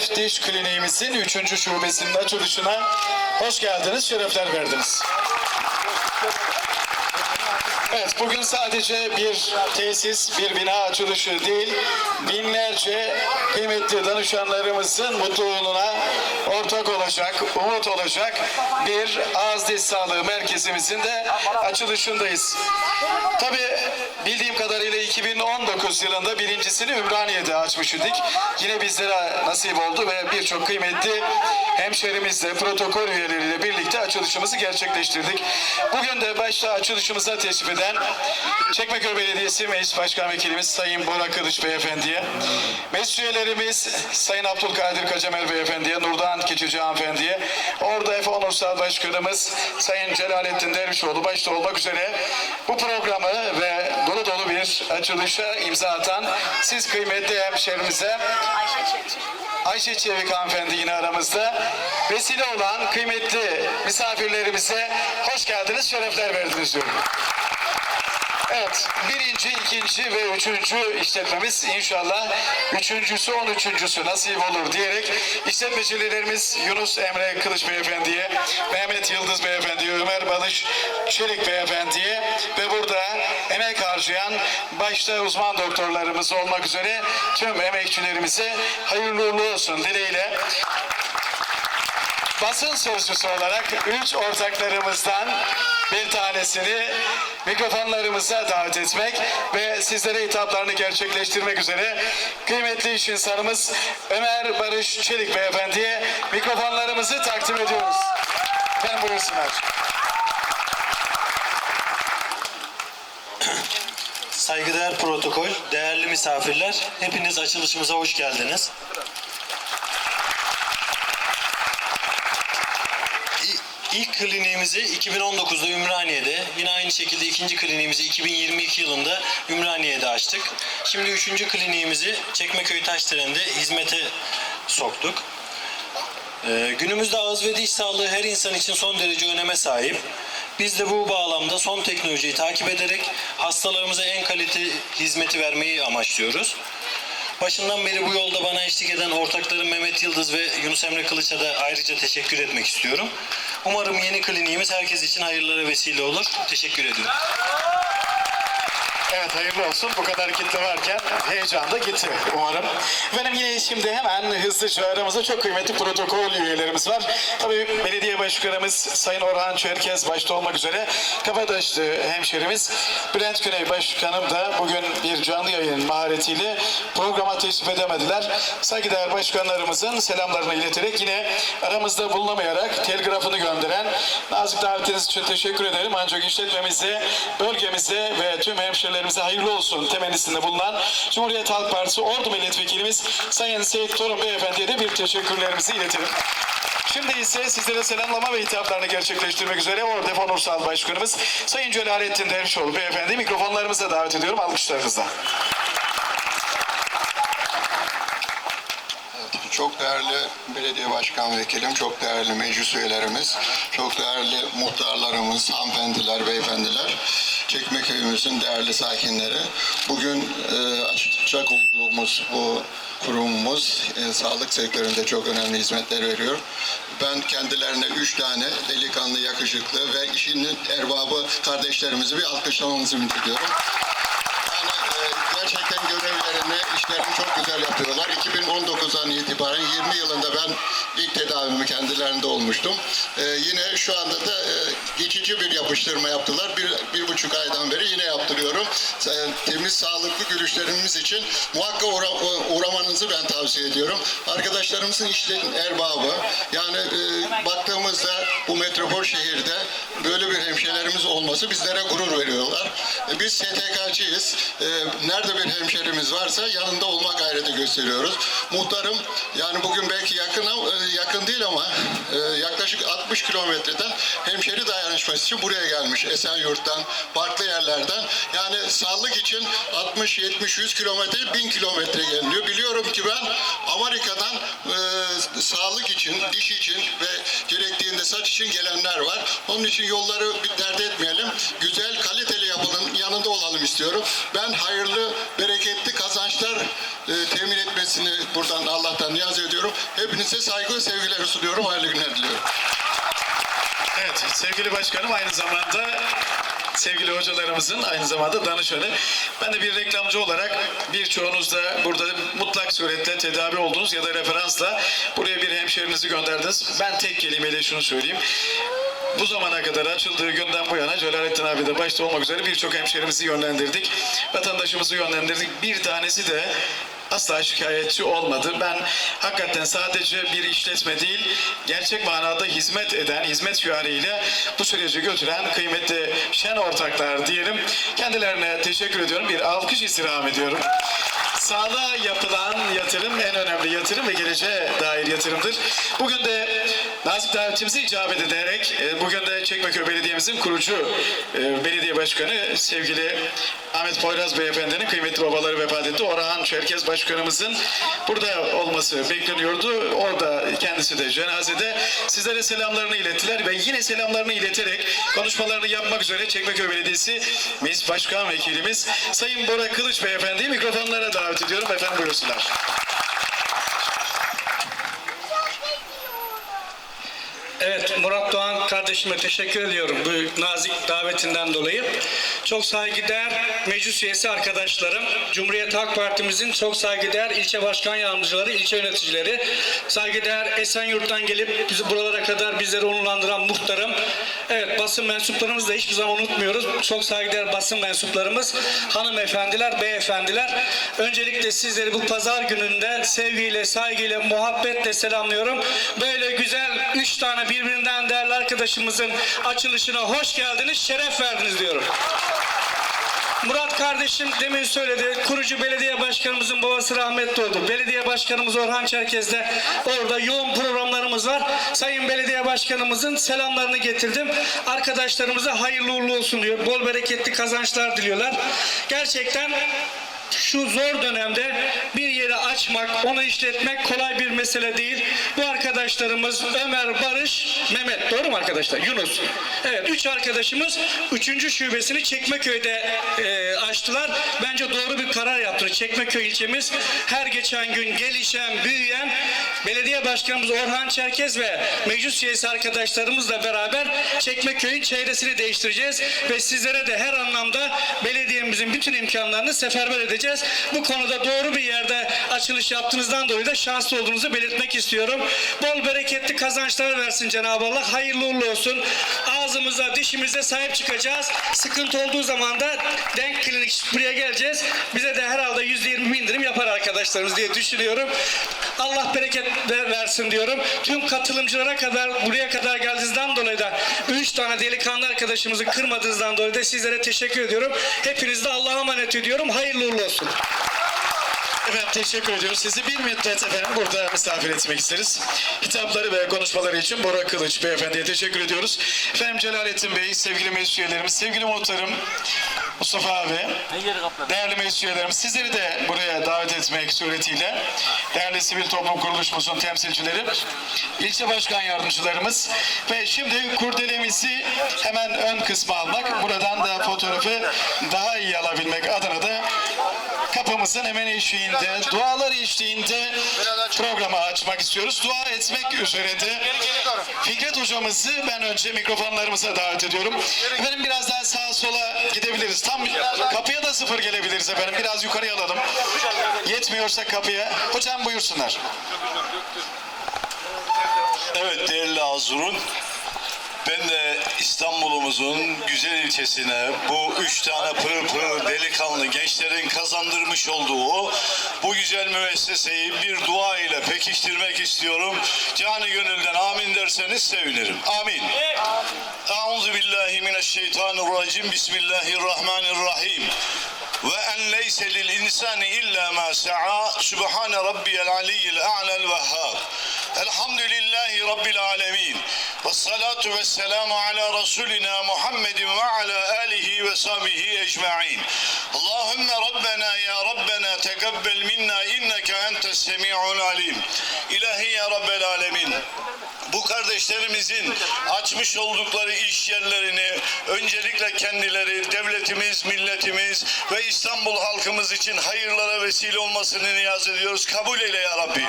Diş Kliniğimizin 3. şubesinin açılışına hoş geldiniz, şerefler verdiniz. Evet, bugün sadece bir tesis, bir bina açılışı değil, binlerce kıymetli danışanlarımızın mutluluğuna ortak olacak, umut olacak bir ağız diş sağlığı merkezimizin de açılışındayız. Tabii bildiğim kadarıyla 2019 yılında birincisini Ümraniye'de açmış idik. Yine bizlere nasip oldu ve birçok kıymetli hemşerimizle, protokol üyeleriyle birlikte açılışımızı gerçekleştirdik. Bugün de başta açılışımıza teşrif eden Çekmeköy Belediyesi Meclis Başkan Vekilimiz Sayın Bora Kılıç Beyefendi'ye, meclis üyelerimiz Sayın Abdülkadir Kacemer Beyefendi'ye, Nurdan Keçici Hanımefendi'ye, Orada Efe Onursal Başkanımız Sayın Celalettin Dervişoğlu başta olmak üzere bu programı ve dolu dolu bir açılışa imza atan siz kıymetli hemşerimize Ayşe Çevik hanımefendi yine aramızda. Vesile olan kıymetli misafirlerimize hoş geldiniz, şerefler verdiniz diyorum. Evet, birinci, ikinci ve üçüncü işletmemiz inşallah üçüncüsü, on üçüncüsü nasip olur diyerek işletmecilerimiz Yunus Emre Kılıç Beyefendi'ye, Mehmet Yıldız Beyefendi'ye, Ömer Balış Çelik Beyefendi'ye ve burada emek harcayan başta uzman doktorlarımız olmak üzere tüm emekçilerimize hayırlı uğurlu olsun dileğiyle. Basın sözcüsü olarak üç ortaklarımızdan bir tanesini mikrofonlarımıza davet etmek ve sizlere hitaplarını gerçekleştirmek üzere kıymetli iş insanımız Ömer Barış Çelik Beyefendi'ye mikrofonlarımızı takdim ediyoruz. Efendim buyursunlar. Saygıdeğer protokol, değerli misafirler, hepiniz açılışımıza hoş geldiniz. İlk kliniğimizi 2019'da Ümraniye'de, yine aynı şekilde ikinci kliniğimizi 2022 yılında Ümraniye'de açtık. Şimdi üçüncü kliniğimizi Çekmeköy Taşderen'de hizmete soktuk. Ee, günümüzde ağız ve diş sağlığı her insan için son derece öneme sahip. Biz de bu bağlamda son teknolojiyi takip ederek hastalarımıza en kalite hizmeti vermeyi amaçlıyoruz. Başından beri bu yolda bana eşlik eden ortaklarım Mehmet Yıldız ve Yunus Emre Kılıç'a da ayrıca teşekkür etmek istiyorum. Umarım yeni kliniğimiz herkes için hayırlara vesile olur. Teşekkür ediyorum. Evet hayırlı olsun. Bu kadar kitle varken heyecan da gitti umarım. Efendim yine şimdi hemen hızlıca aramızda çok kıymetli protokol üyelerimiz var. Tabii belediye başkanımız Sayın Orhan Çerkez başta olmak üzere Kabataşlı hemşerimiz Bülent Güney Başkanım da bugün bir canlı yayın maharetiyle programa teşrif edemediler. Saygıdeğer başkanlarımızın selamlarını ileterek yine aramızda bulunamayarak telgrafını gönderen nazik davetiniz için teşekkür ederim. Ancak işletmemize, bölgemize ve tüm hemşerilerimize hayırlı olsun temennisinde bulunan Cumhuriyet Halk Partisi Ordu Milletvekilimiz Sayın Seyit Torun Beyefendi'ye de bir teşekkürlerimizi iletelim. Şimdi ise sizlere selamlama ve hitaplarını gerçekleştirmek üzere Ordef Onursal Başkanımız Sayın Celalettin Dervişoğlu Beyefendi mikrofonlarımıza davet ediyorum alkışlarınızla. Çok değerli belediye başkan vekilim, çok değerli meclis üyelerimiz, çok değerli muhtarlarımız, hanımefendiler, beyefendiler, Çekmeköy'ümüzün değerli sakinleri. Bugün e, açacak olduğumuz bu kurumumuz e, sağlık sektöründe çok önemli hizmetler veriyor. Ben kendilerine üç tane delikanlı, yakışıklı ve işinin erbabı kardeşlerimizi bir alkışlamamızı ümit ediyorum. Yani e, gerçekten görevlerini, işlerini çok güzel yapıyorlar. 2019'dan itibaren 20 yılında ben ilk tedavimi kendilerinde olmuştum. E, yine şu anda da e, geçici bir yapıştırma yaptılar. Bir, bir buçuk aydan beri yine yaptırıyorum. E, temiz, sağlıklı gülüşlerimiz için muhakkak uğra, uğramanızı ben tavsiye ediyorum. Arkadaşlarımızın işlerin erbabı. Yani e, baktığımızda bu metropol şehirde böyle bir hemşehrilerimiz olması bizlere gurur veriyorlar. E, Biz STK'cıyız. E, Nerede bir hemşerimiz varsa yanında olma gayreti gösteriyoruz. Muhtarım yani bugün belki yakın ama- e, yakın değil ama e, yaklaşık 60 kilometreden hemşeri dayanışması için buraya gelmiş. Esenyurt'tan, farklı yerlerden. Yani sağlık için 60, 70, 100 kilometre, 1000 kilometre geliniyor. Biliyorum ki ben Amerika'dan e, sağlık için, diş için ve gerektiğinde tesisat için gelenler var. Onun için yolları bir dert etmeyelim. Güzel, kaliteli yapının yanında olalım istiyorum. Ben hayırlı, bereketli e, temin etmesini buradan Allah'tan niyaz ediyorum. Hepinize saygı ve sevgiler sunuyorum. Hayırlı günler diliyorum. Evet, sevgili başkanım aynı zamanda sevgili hocalarımızın aynı zamanda danışanı. Ben de bir reklamcı olarak birçoğunuz da burada mutlak suretle tedavi oldunuz ya da referansla buraya bir hemşerinizi gönderdiniz. Ben tek kelimeyle şunu söyleyeyim. Bu zamana kadar açıldığı günden bu yana Celalettin abi de başta olmak üzere birçok hemşerimizi yönlendirdik. Vatandaşımızı yönlendirdik. Bir tanesi de asla şikayetçi olmadı. Ben hakikaten sadece bir işletme değil, gerçek manada hizmet eden, hizmet şiarıyla bu süreci götüren kıymetli şen ortaklar diyelim. Kendilerine teşekkür ediyorum. Bir alkış istirham ediyorum. Sağlığa yapılan yatırım en önemli yatırım ve geleceğe dair yatırımdır. Bugün de nazik davetimizi icabet ederek e, bugün de Çekmeköy Belediye'mizin kurucu e, belediye başkanı sevgili Ahmet Poyraz Beyefendi'nin kıymetli babaları vefat etti. Orhan Çerkez Başkanımızın burada olması bekleniyordu. Orada kendisi de cenazede sizlere selamlarını ilettiler ve yine selamlarını ileterek konuşmalarını yapmak üzere Çekmeköy Belediyesi Meclis Başkan Vekilimiz Sayın Bora Kılıç Beyefendi'yi mikrofonlara davet ediyorum. Efendim buyursunlar. Evet Murat Doğan kardeşime teşekkür ediyorum bu nazik davetinden dolayı. Çok saygıdeğer meclis üyesi arkadaşlarım, Cumhuriyet Halk Partimizin çok saygıdeğer ilçe başkan yardımcıları, ilçe yöneticileri, saygıdeğer Esenyurt'tan gelip bizi buralara kadar bizleri onurlandıran muhtarım. Evet basın mensuplarımızı da hiçbir zaman unutmuyoruz. Çok saygıdeğer basın mensuplarımız, hanımefendiler, beyefendiler. Öncelikle sizleri bu pazar gününde sevgiyle, saygıyla, muhabbetle selamlıyorum. Böyle güzel üç tane birbirinden değerli arkadaşımızın açılışına hoş geldiniz, şeref verdiniz diyorum. Murat kardeşim demin söyledi. Kurucu belediye başkanımızın babası rahmetli oldu. Belediye başkanımız Orhan Çerkez'de orada yoğun programlarımız var. Sayın belediye başkanımızın selamlarını getirdim. Arkadaşlarımıza hayırlı uğurlu olsun diyor. Bol bereketli kazançlar diliyorlar. Gerçekten şu zor dönemde bir yeri açmak, onu işletmek kolay bir mesele değil. Bu arkadaşlarımız Ömer, Barış, Mehmet. Doğru mu arkadaşlar? Yunus. Evet, üç arkadaşımız üçüncü şubesini Çekmeköy'de e, açtılar. Bence doğru bir karar yaptılar. Çekmeköy ilçemiz her geçen gün gelişen, büyüyen belediye başkanımız Orhan Çerkez ve meclis üyesi arkadaşlarımızla beraber Çekmeköy'ün çevresini değiştireceğiz ve sizlere de her anlamda belediyemizin bütün imkanlarını seferber edeceğiz. Bu konuda doğru bir yerde açılış yaptığınızdan dolayı da şanslı olduğunuzu belirtmek istiyorum. Bol bereketli kazançlar versin Cenab-ı Allah. Hayırlı uğurlu olsun. Ağzımıza, dişimize sahip çıkacağız. Sıkıntı olduğu zaman da denk klinik buraya geleceğiz. Bize de herhalde %20 indirim yapar arkadaşlarımız diye düşünüyorum. Allah bereket ver- versin diyorum. Tüm katılımcılara kadar buraya kadar geldiğinizden dolayı da üç tane delikanlı arkadaşımızı kırmadığınızdan dolayı da sizlere teşekkür ediyorum. Hepinizi de Allah'a emanet ediyorum. Hayırlı uğurlu olsun. Efendim teşekkür ediyoruz. Sizi bir müddet efendim burada misafir etmek isteriz. Hitapları ve konuşmaları için Bora Kılıç Beyefendi'ye teşekkür ediyoruz. Efendim Celalettin Bey, sevgili meclis üyelerimiz, sevgili muhtarım Mustafa abi, değerli meclis üyelerimiz, sizleri de buraya davet etmek suretiyle değerli sivil toplum kuruluşumuzun temsilcileri, ilçe başkan yardımcılarımız ve şimdi kurdelemizi hemen ön kısma almak, buradan da fotoğrafı daha iyi alabilmek adına da kapımızın hemen eşiğinde, dualar eşliğinde programı açmak istiyoruz. Dua etmek üzere de Fikret hocamızı ben önce mikrofonlarımıza davet ediyorum. Efendim biraz daha sağa sola gidebiliriz. Tam kapıya da sıfır gelebiliriz efendim. Biraz yukarıya alalım. Yetmiyorsa kapıya. Hocam buyursunlar. Evet değerli Azur'un ben de İstanbul'umuzun güzel ilçesine bu üç tane pırıl pırıl delikanlı gençlerin kazandırmış olduğu bu güzel müesseseyi bir dua ile pekiştirmek istiyorum. Canı gönülden amin derseniz sevinirim. Amin. Euzu billahi mineşşeytanirracim. Bismillahirrahmanirrahim. Ve en leyse lil insani illa ma sa'a. Subhane rabbiyel aliyyil a'lel vehhab. Elhamdülillahi rabbil alemin. Resulina Muhammedin ve ala alihi ve sahbihi ecma'in. Allahümme Rabbena ya Rabbena tegabbel minna inneke entes semi'un alim. İlahi ya Rabbel alemin. Bu bu kardeşlerimizin açmış oldukları iş yerlerini öncelikle kendileri, devletimiz, milletimiz ve İstanbul halkımız için hayırlara vesile olmasını niyaz ediyoruz. Kabul eyle ya Rabbi.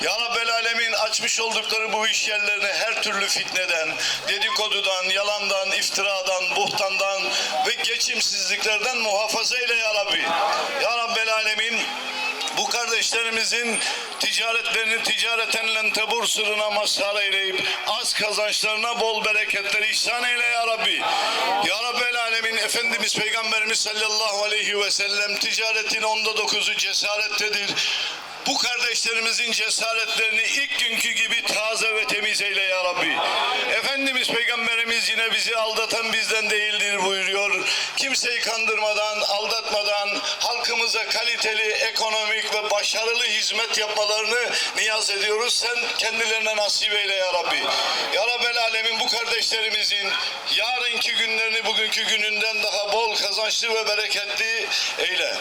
Ya Rabbel Alemin açmış oldukları bu iş yerlerini her türlü fitneden, dedikodudan, yalandan, iftiradan, buhtandan ve geçimsizliklerden muhafaza eyle ya Rabbi. Ya Rabbel Alemin bu kardeşlerimizin ticaretlerini ticaretenle tebur sırrına mazhar eyleyip az kazançlarına bol bereketler ihsan eyle ya Rabbi. Ya Rabbel Alemin Efendimiz Peygamberimiz sallallahu aleyhi ve sellem ticaretin onda dokuzu cesarettedir. Bu kardeşlerimizin cesaretlerini ilk günkü gibi taze ve temiz eyle ya Rabbi. Efendimiz Peygamberimiz yine bizi aldatan bizden değildir buyuruyor. Kimseyi kandırmadan, aldatmadan halkımıza kaliteli, ekonomik ve başarılı hizmet yapmalarını niyaz ediyoruz. Sen kendilerine nasip eyle ya Rabbi. Ya Rabbel Alemin bu kardeşlerimizin yarınki günlerini bugünkü gününden daha bol kazançlı ve bereketli eyle.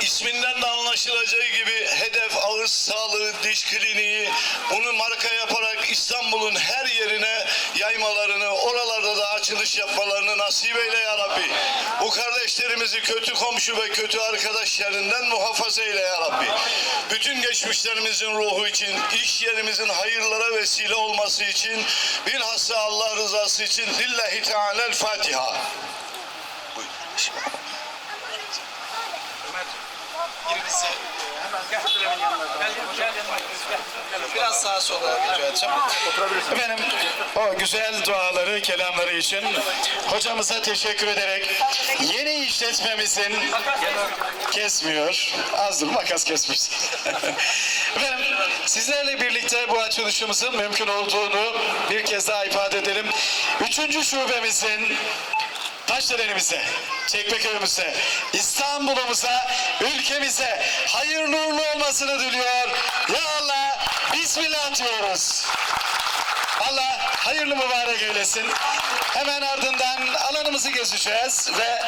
İsminden de anlaşılacağı gibi hedef ağız sağlığı, diş kliniği bunu marka yaparak İstanbul'un her açılış yapmalarını nasip eyle ya Rabbi. Bu kardeşlerimizi kötü komşu ve kötü arkadaş yerinden muhafaza eyle ya Rabbi. Bütün geçmişlerimizin ruhu için, iş yerimizin hayırlara vesile olması için, bilhassa Allah rızası için Lillahi Teala'l Fatiha. Biraz sağa sola rica edeceğim. Efendim o güzel duaları, kelamları için hocamıza teşekkür ederek yeni işletmemizin kesmiyor. Az dur makas kesmiş. Efendim sizlerle birlikte bu açılışımızın mümkün olduğunu bir kez daha ifade edelim. Üçüncü şubemizin Taşderenimize, Çekmeköy'ümüze, İstanbul'umuza, ülkemize hayırlı uğurlu olmasını diliyor. Ya Allah, Bismillah diyoruz. Allah hayırlı mübarek eylesin. Hemen ardından alanımızı gezeceğiz ve